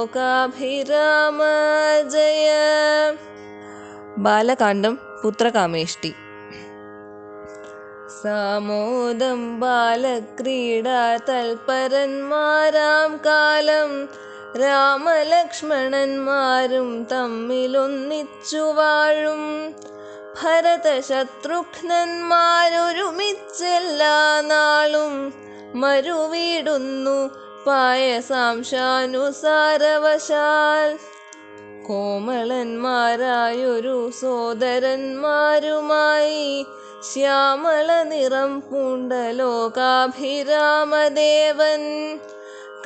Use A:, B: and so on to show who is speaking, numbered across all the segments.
A: ലോകാഭിരാമ ജയ ബാലകാന്ഡം പുത്രകാമേഷ്ടി. സാമോദം ബാലക്രീഡാ തൽപരന്മാരാം കാലം. രാമലക്ഷ്മണന്മാരും തമ്മിലൊന്നിച്ചു വാഴും. ഭരതശത്രുഘ്നന്മാരൊരുമിച്ചെല്ലാ നാളും മരുവീടുന്നു പായസാംശാനുസാരവശാൽ കോമളന്മാരായൊരു സോദരന്മാരുമായി ശ്യാമള നിറം പൂണ്ട ലോകാഭിരാമദേവൻ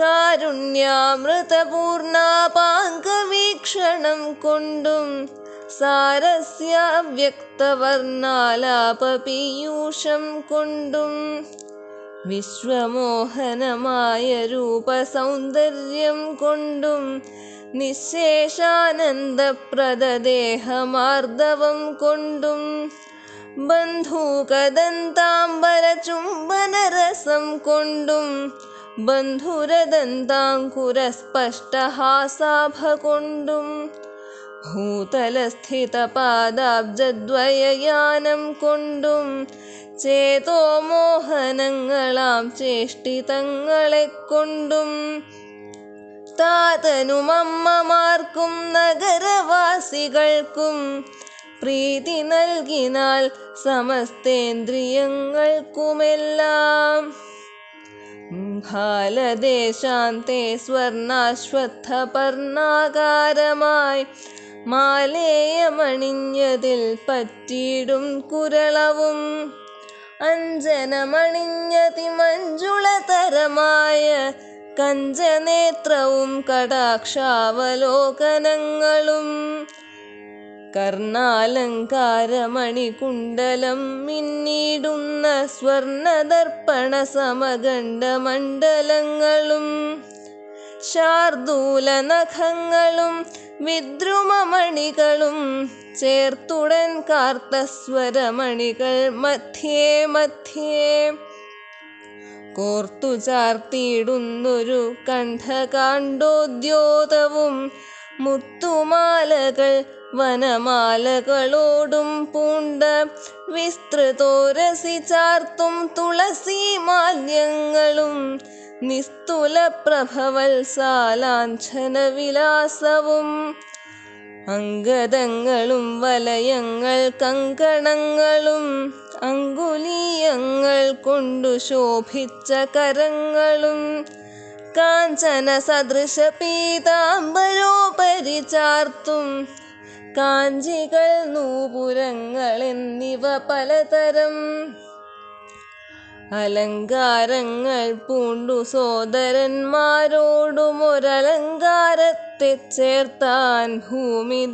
A: കാരുണ്യാമൃതപൂർണാപാങ്കവീക്ഷണം കൊണ്ടും സാരസ്യ വ്യക്തവർണാലാപപീയൂഷം കൊണ്ടും വിശ്വമോഹനമായ രൂപസൗന്ദര്യം കൊണ്ടും നിശേഷാനന്ദപ്രദദേഹമാർദ്ദവം കൊണ്ടും ബന്ധൂകദന്താംബരചുംബനരസം കൊണ്ടും ബന്ധുരദന്താങ്കുരസ്പഷ്ടഹാസാഭ കൊണ്ടും ഭൂതലസ്ഥിതപാദാബ്ജദ്വയയാനം കൊണ്ടും ചേതോ മോഹനങ്ങളാം ചേഷ്ടിതങ്ങളെ കൊണ്ടും താതനുമമ്മമാർക്കും നഗരവാസികൾക്കും പ്രീതി നൽകിനാൽ സമസ്തേന്ദ്രിയങ്ങൾക്കുമെല്ലാം. ഭാലദേശാന്തെ സ്വർണാശ്വത്ഥപർണാകാരമായി മാലേയമണിഞ്ഞതിൽ പറ്റിയിടും കുരളവും. അഞ്ജനമണിഞ്ഞതി മഞ്ജുളതരമായ കഞ്ചനേത്രവും കടാക്ഷാവലോകനങ്ങളും. കർണാലങ്കാരമണി കർണാലങ്കാരമണികുണ്ടലം മിന്നിടുന്ന സ്വർണദർപ്പണ സമഗണ്ഡമണ്ഡലങ്ങളും ശാർദൂല നഖങ്ങളും വിദ്രുമമണികളും ചേർത്തുടൻ കാർത്തസ്വരമണികൾ മധ്യേ മധ്യേ. കോർത്തു ചാർത്തിയിടുന്നൊരു കണ്ഠകാണ്ഡോദ്യോതവും മുത്തുമാലകൾ വനമാലകളോടും പൂണ്ട വിസ്തൃതോരസി ചാർത്തും തുളസി മാല്യങ്ങളും നിസ്തുല പ്രഭവത്സാലാഞ്ചന വിലാസവും അങ്കദങ്ങളും വലയങ്ങൾ കങ്കണങ്ങളും അങ്കുലീയങ്ങൾ കൊണ്ടു ശോഭിച്ച കരങ്ങളും കാഞ്ചന സദൃശ പീതാംബരോപരി ചാർത്തും കാഞ്ചികൾ നൂപുരങ്ങൾ എന്നിവ പലതരം അലങ്കാരങ്ങൾ പൂണ്ടു. സോദരന്മാരോടും ഒരലങ്കാരത്തെ ചേർത്താൻ ഭൂമി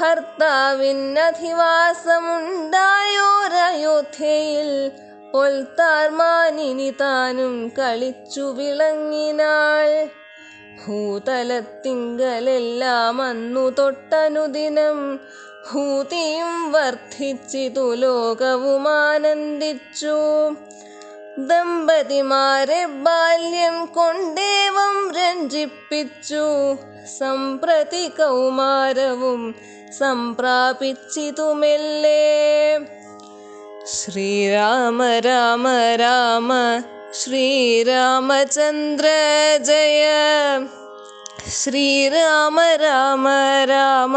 A: ഭർത്താവിൻ അധിവാസമുണ്ടായോരയോധ്യയിൽ പൊൽത്താർമാനിനി താനും കളിച്ചു വിളങ്ങിനാൾ. ഭൂതലത്തിങ്കലെല്ലാം അന്നു തൊട്ടനുദിനം ഭൂതിയും വർദ്ധിച്ചിതു ലോകവും ആനന്ദിച്ചു ദമ്പതിമാരെ ബാല്യം കൊണ്ടേവം രഞ്ജിപ്പിച്ചു. സംപ്രതി കൗമാരവും സംപ്രാപിച്ചിതുമെല്ലേ? ശ്രീരാമ രാമ രാമ ശ്രീരാമചന്ദ്ര ജയ. ശ്രീരാമ രാമ രാമ